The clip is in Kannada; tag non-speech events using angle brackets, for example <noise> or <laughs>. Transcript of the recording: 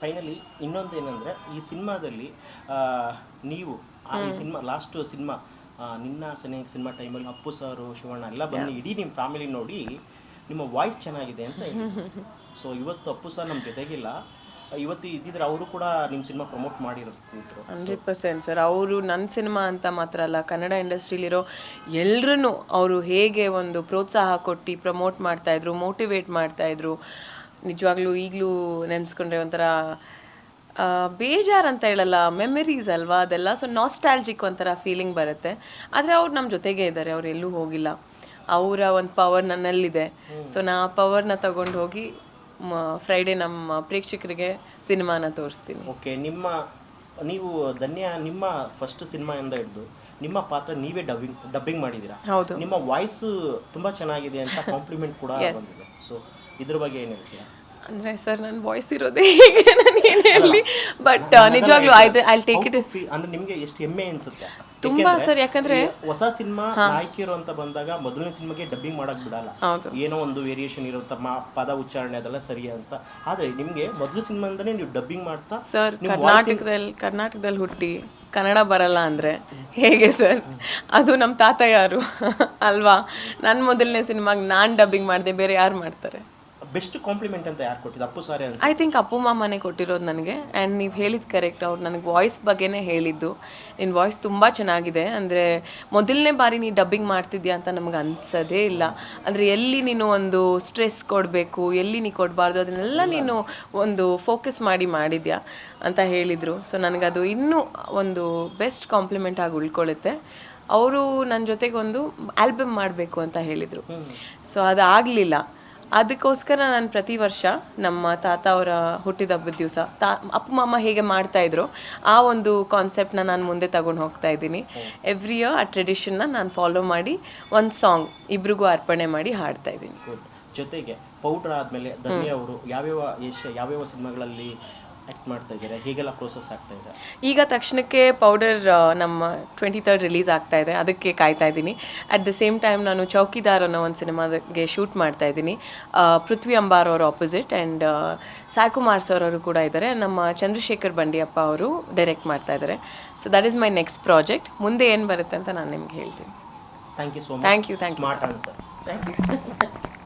ಫೈನಲಿ ಇನ್ನೊಂದು ಏನಂದ್ರೆ ಈ ಸಿನಿಮಾದಲ್ಲಿ ನೀವು ಆ ಈ ಸಿನಿಮಾ ಲಾಸ್ಟ್ ಸಿನಿಮಾ ನಿನ್ನ ಸೆನೆ ಸಿನಿಮಾ ಟೈಮಲ್ಲಿ ಅಪ್ಪು ಸರ್ ಶಿವಣ್ಣ ಎಲ್ಲ ಬಂದು ಇಡೀ ನಿಮ್ಮ ಫ್ಯಾಮಿಲಿ ನೋಡಿ ನಿಮ್ಮ ವಾಯ್ಸ್ ಚೆನ್ನಾಗಿದೆ ಅಂತ ಸೊ <laughs> ಇವತ್ತು ಅಪ್ಪು ಸರ್ ನಮ್ಮ ಜೊತೆಗಿಲ್ಲ. ಇವತ್ತು ಇದ್ದಿದ್ರೆ ಅವರು ಕೂಡ ನಿಮ್ಮ ಸಿನಿಮಾ ಪ್ರಮೋಟ್ ಮಾಡಿರ್ತಿದ್ರು. ಹಂಡ್ರೆಡ್ ಪರ್ಸೆಂಟ್ ಸರ್ ಅವರು ನನ್ನ ಸಿನಿಮಾ ಅಂತ ಮಾತ್ರ ಅಲ್ಲ ಕನ್ನಡ ಇಂಡಸ್ಟ್ರಿಲಿರೋ ಎಲ್ಲರೂ ಅವರು ಹೇಗೆ ಒಂದು ಪ್ರೋತ್ಸಾಹ ಕೊಟ್ಟು ಪ್ರಮೋಟ್ ಮಾಡ್ತಾಯಿದ್ರು ಮೋಟಿವೇಟ್ ಮಾಡ್ತಾಯಿದ್ರು ನಿಜವಾಗ್ಲೂ ಈಗಲೂ ನೆನೆಸ್ಕೊಂಡ್ರೆ ಒಂಥರ ಆ, ಬೇಜಾರ್ ಅಂತ ಹೇಳಲ್ಲ ಮೆಮರೀಸ್ ಅಲ್ವಾ ಅದೆಲ್ಲ? ಸೊ ನಾಸ್ಟಾಲ್ಜಿಕ್ ಒಂಥರ ಫೀಲಿಂಗ್ ಬರುತ್ತೆ. ಆದರೆ ಅವ್ರು ನಮ್ಮ ಜೊತೆಗೆ ಇದ್ದಾರೆ ಅವ್ರು ಎಲ್ಲೂ ಹೋಗಿಲ್ಲ. ಅವರ ಒಂದು ಪವರ್ ನನ್ನಲ್ಲಿದೆ. ಸೊ ನಾ ಆ ಪವರ್ನ ತಗೊಂಡು ಹೋಗಿ ಫ್ರೈಡೇ ನಮ್ಮ ಪ್ರೇಕ್ಷಕರಿಗೆ ಸಿನಿಮಾನ ತೋರಿಸ್ತೀನಿ. ಓಕೆ ನಿಮ್ಮ ನೀವು ಧನ್ಯ ನಿಮ್ಮ ಫಸ್ಟ್ ಸಿನಿಮಾಯಿಂದ ಹಿಡಿದು ನಿಮ್ಮ ಪಾತ್ರ ನೀವೇ ಡಬ್ಬಿಂಗ್ ಡಬ್ಬಿಂಗ್ ಮಾಡಿದ್ದೀರಾ? ಹೌದು. ನಿಮ್ಮ ವಾಯ್ಸ್ ತುಂಬಾ ಚೆನ್ನಾಗಿದೆ ಅಂತ ಕಾಂಪ್ಲಿಮೆಂಟ್ ಕೂಡ ಬಂದಿದೆ. ಸೊ ಇದ್ರ ಬಗ್ಗೆ ಏನು ಹೇಳ್ತೀರಾ? ಅಂದ್ರೆ ಸರ್ ನನ್ನ ವಾಯ್ಸ್ ಇರೋದೇ ಹೀಗೆ ನಾನು ಏನು ಹೇಳಲಿ ಬಟ್ ನಿಜವಾಗ್ಲೂ ಐ ಐ ಟೇಕ್ ಇಟ್ ಅಂದ್ರೆ ನಿಮಗೆ ಎಷ್ಟು ಹೆಮ್ಮೆ ಅನ್ಸುತ್ತೆ? ತುಂಬಾ ಸರ್ ಯಾಕಂದ್ರೆ ಹೊಸ ಸಿನಿಮಾ ನಾಯಕಿಯರು ಅಂತ ಬಂದಾಗ ಮೊದಲನೇ ಸಿನಿಮಾಗೆ ಡಬ್ಬಿಂಗ್ ಮಾಡಕ್ ಬಿಡಲ್ಲ. ಏನೋ ಒಂದು ವೇರಿಯೇಷನ್ ಇರೋ ತಮ್ಮ ಪದ ಉಚ್ಚಾರಣೆ ಅದೆಲ್ಲ ಸರಿ ಅಂತ. ಆದ್ರೆ ನಿಮ್ಗೆ ಸಿನಿಮಾ ಅಂದ್ರೆ ನೀವು ಡಬ್ಬಿಂಗ್ ಮಾಡ್ತಾ ಸರ್ ಕರ್ನಾಟಕದಲ್ಲಿ ಕರ್ನಾಟಕದಲ್ಲಿ ಹುಟ್ಟಿ ಕನ್ನಡ ಬರಲ್ಲ ಅಂದ್ರೆ ಹೇಗೆ ಸರ್? ಅದು ನಮ್ಮ ತಾತ ಯಾರು? ಅಲ್ವಾ? ನನ್ನ ಮೊದಲನೇ ಸಿನಿಮಾಗೆ ನಾನು ಡಬ್ಬಿಂಗ್ ಮಾಡಿದೆ ಬೇರೆ ಯಾರು ಮಾಡ್ತಾರೆ? ಬೆಸ್ಟ್ ಕಾಂಪ್ಲಿಮೆಂಟ್ ಅಂತ ಯಾರು ಕೊಟ್ಟಿದ್ದು? ಅಪ್ಪು ಸಾರಿ ಅಂತ. ಐ ಥಿಂಕ್ ಅಪ್ಪು ಮಾಮನೇ ಕೊಟ್ಟಿರೋದು ನನಗೆ. ಆ್ಯಂಡ್ ನೀವು ಹೇಳಿದ್ದು ಕರೆಕ್ಟ್ ಅವ್ರು ನನಗೆ ವಾಯ್ಸ್ ಬಗ್ಗೆನೇ ಹೇಳಿದ್ದು. ನಿನ್ನ ವಾಯ್ಸ್ ತುಂಬ ಚೆನ್ನಾಗಿದೆ. ಅಂದರೆ ಮೊದಲನೇ ಬಾರಿ ನೀ ಡಬ್ಬಿಂಗ್ ಮಾಡ್ತಿದ್ಯಾ ಅಂತ ನಮ್ಗೆ ಅನಿಸೋದೇ ಇಲ್ಲ. ಅಂದರೆ ಎಲ್ಲಿ ನೀನು ಒಂದು ಸ್ಟ್ರೆಸ್ ಕೊಡಬೇಕು ಎಲ್ಲಿ ನೀ ಕೊಡಬಾರ್ದು ಅದನ್ನೆಲ್ಲ ನೀನು ಒಂದು ಫೋಕಸ್ ಮಾಡಿ ಮಾಡಿದ್ಯಾ ಅಂತ ಹೇಳಿದರು. ಸೊ ನನಗದು ಇನ್ನೂ ಒಂದು ಬೆಸ್ಟ್ ಕಾಂಪ್ಲಿಮೆಂಟ್ ಆಗಿ ಉಳ್ಕೊಳ್ಳುತ್ತೆ ಅವರು ನನ್ನ ಜೊತೆಗೆ ಒಂದು ಆಲ್ಬಮ್ ಮಾಡಬೇಕು ಅಂತ ಹೇಳಿದರು. ಸೊ ಅದು ಆಗಲಿಲ್ಲ ಅದಕ್ಕೋಸ್ಕರ ನಾನು ಪ್ರತಿ ವರ್ಷ ನಮ್ಮ ತಾತ ಅವರ ಹುಟ್ಟಿದಬ್ಬದ ದಿವಸ ತಾ ಅಪ್ಪ ಮಾಮ ಹೇಗೆ ಮಾಡ್ತಾ ಇದ್ರು ಆ ಒಂದು ಕಾನ್ಸೆಪ್ಟ್ನ ನಾನು ಮುಂದೆ ತಗೊಂಡು ಹೋಗ್ತಾ ಇದ್ದೀನಿ. ಎವ್ರಿ ಇಯರ್ ಆ ಟ್ರೆಡಿಷನ್ನ ನಾನು ಫಾಲೋ ಮಾಡಿ ಒಂದು ಸಾಂಗ್ ಇಬ್ರಿಗೂ ಅರ್ಪಣೆ ಮಾಡಿ ಹಾಡ್ತಾ ಇದ್ದೀನಿ. ಜೊತೆಗೆ ಪೌಡ್ರ್ ಆದಮೇಲೆ ಧನ್ಯ ಅವರು ಯಾವ್ಯಾವ ಏಷ್ಯಾ ಯಾವ್ಯಾವ ಸಿನಿಮಾಗಳಲ್ಲಿ ಆಕ್ಟ್ ಮಾಡ್ತಾ ಇದ್ದಾರೆ. ಹೇಗೆಲ್ಲ ಪ್ರೋಸೆಸ್ ಆಗ್ತಾ ಇದೆ. ಈಗ ತಕ್ಷಣಕ್ಕೆ ಪೌಡರ್ ನಮ್ಮ ಟ್ವೆಂಟಿ ತರ್ಡ್ ರಿಲೀಸ್ ಆಗ್ತಾ ಇದೆ. ಅದಕ್ಕೆ ಕಾಯ್ತಾ ಇದ್ದೀನಿ. ಅಟ್ ದ ಸೇಮ್ ಟೈಮ್ ನಾನು ಚೌಕಿದಾರ್ ಅನ್ನೋ ಒಂದು ಸಿನಿಮಾಗೆ ಶೂಟ್ ಮಾಡ್ತಾ ಇದ್ದೀನಿ. ಪೃಥ್ವಿ ಅಂಬಾರ್ ಅವರು ಆಪೋಸಿಟ್ ಆ್ಯಂಡ್ ಸಾಯ್ಕುಮಾರ್ ಸರ್ ಅವರು ಕೂಡ ಇದ್ದಾರೆ. ನಮ್ಮ ಚಂದ್ರಶೇಖರ್ ಬಂಡಿಯಪ್ಪ ಅವರು ಡೈರೆಕ್ಟ್ ಮಾಡ್ತಾ ಇದ್ದಾರೆ. So that is my next project ಮುಂದೆ ಏನು ಬರುತ್ತೆ ಅಂತ ನಾನು ನಿಮ್ಗೆ ಹೇಳ್ತೀನಿ. Thank you so much thank you thank you thank you